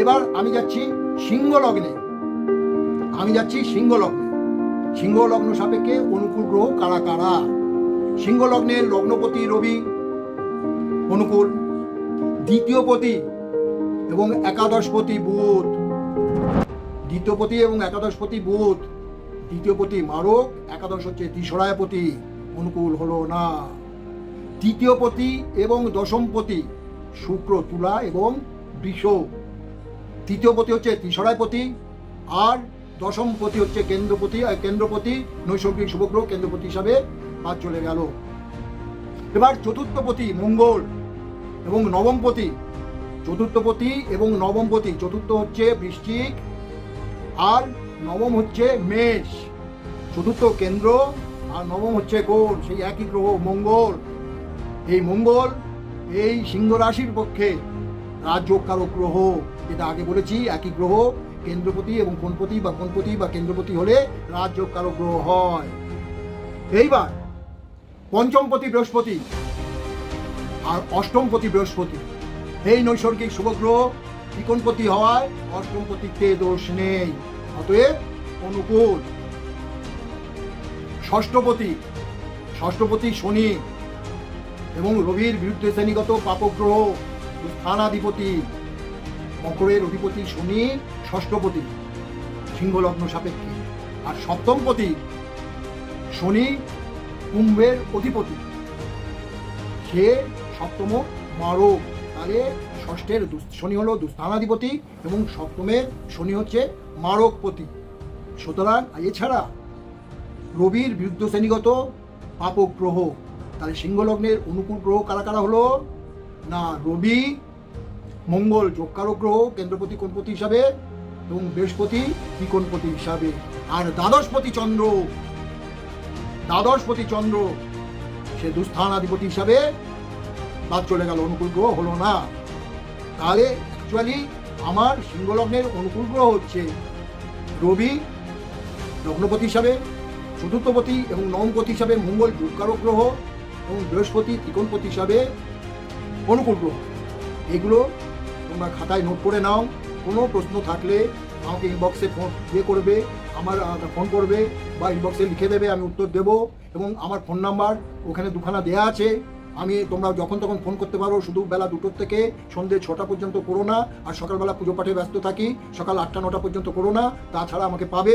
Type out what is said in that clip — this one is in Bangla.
এবার আমি যাচ্ছি সিংহ লগ্নে আমি যাচ্ছি সিংহ লগ্নে সিংহ লগ্ন সাপেক্ষে অনুকূল গ্রহ কারা কারা? সিংহ লগ্নের লগ্নপতি রবি, অনুকূল। দ্বিতীয়পতি এবং একাদশপতি বুধ। দ্বিতীয়পতি এবং একাদশপতি বুধ। দ্বিতীয়পতি মারক, একাদশ হচ্ছে দ্বিসরায়পতি অনুকূল হলো না। তৃতীয়পতি এবং দশমপতি, শুক্র, তুলা এবং বৃষ। তৃতীয়পতি হচ্ছে তিসরায়পতি আর দশমপতি হচ্ছে কেন্দ্রপতি কেন্দ্রপতি, নৈসর্গিক শুভগ্রহ কেন্দ্রপতি হিসাবে বাদ চলে গেল। এবার চতুর্থপতি মঙ্গল এবং নবমপতি চতুর্থপতি এবং নবমপতি চতুর্থ হচ্ছে বৃশ্চিক, আর নবম হচ্ছে মেষ। চতুর্থ কেন্দ্র, আর নবম হচ্ছে কোণ সেই একই গ্রহ মঙ্গল। এই মঙ্গল এই সিংহ রাশির পক্ষে রাজযোগকারক গ্রহ। যেটা আগে বলেছি, একই গ্রহ, কেন্দ্রপতি এবং কোনপতি বা কোনপতি বা কেন্দ্রপতি হলে রাজযোগকারক গ্রহ হয়। এইবার, পঞ্চমপতি বৃহস্পতি আর অষ্টমপতি বৃহস্পতি। এই নৈসর্গিক শুভগ্রহ ত্রিকোণপতি হওয়ায় অষ্টমপতিতে দোষ নেই, অতএব অনুকূল। ষষ্ঠপতি ষষ্ঠপতি শনি এবং রবির বিরুদ্ধে শ্রেণীগত পাপগ্রহ, স্থানাধিপতি। মকরের অধিপতি শনি, ষষ্ঠপতি সিংহলগ্ন সাপেক্ষে। আর সপ্তমপতি শনি, কুম্ভের অধিপতি। সে সপ্তম মারক তাহলে ষষ্ঠের শনি হলো দুস্থানাধিপতি এবং সপ্তমের শনি হচ্ছে মারকপতি। সুতরাং এছাড়া রবির বিরুদ্ধ শ্রেণীগত পাপক গ্রহ তাহলে সিংহলগ্নের অনুকূল গ্রহ কারা কারা হলো? না, রবি মঙ্গল যোগকারক গ্রহ কেন্দ্রপতি কোণপতি হিসাবে এবং বৃহস্পতি ত্রিকোণপতি হিসাবে। আর দ্বাদশপতি চন্দ্র দ্বাদশপতি চন্দ্র, সে দুস্থানাধিপতি হিসাবে বাদ চলে গেল, অনুকূল গ্রহ হলো না। তাহলে অ্যাকচুয়ালি আমার সিংহলগ্নের অনুকূল গ্রহ হচ্ছে রবি, লগ্নপতি হিসাবে, চতুর্থপতি এবং নবমপতি হিসাবে মঙ্গল যোগকারক গ্রহ এবং বৃহস্পতি ত্রিকোণপতি হিসাবে অনুকূল গ্রহ। এগুলো তোমরা খাতায় নোট করে নাও। কোনো প্রশ্ন থাকলে আমাকে ইনবক্সে ফোন ইয়ে করবে, আমার ফোন করবে বা ইনবক্সে লিখে দেবে, আমি উত্তর দেব এবং আমার ফোন নাম্বার ওখানে দুখানা দেয়া আছে। আমি তোমরা যখন তখন ফোন করতে পারো, শুধু বেলা দুটোর থেকে সন্ধ্যে ছটা পর্যন্ত করো না, আর সকালবেলা পুজো পাঠে ব্যস্ত থাকি, সকাল আটটা, নটা পর্যন্ত করো না, তাছাড়া আমাকে পাবে।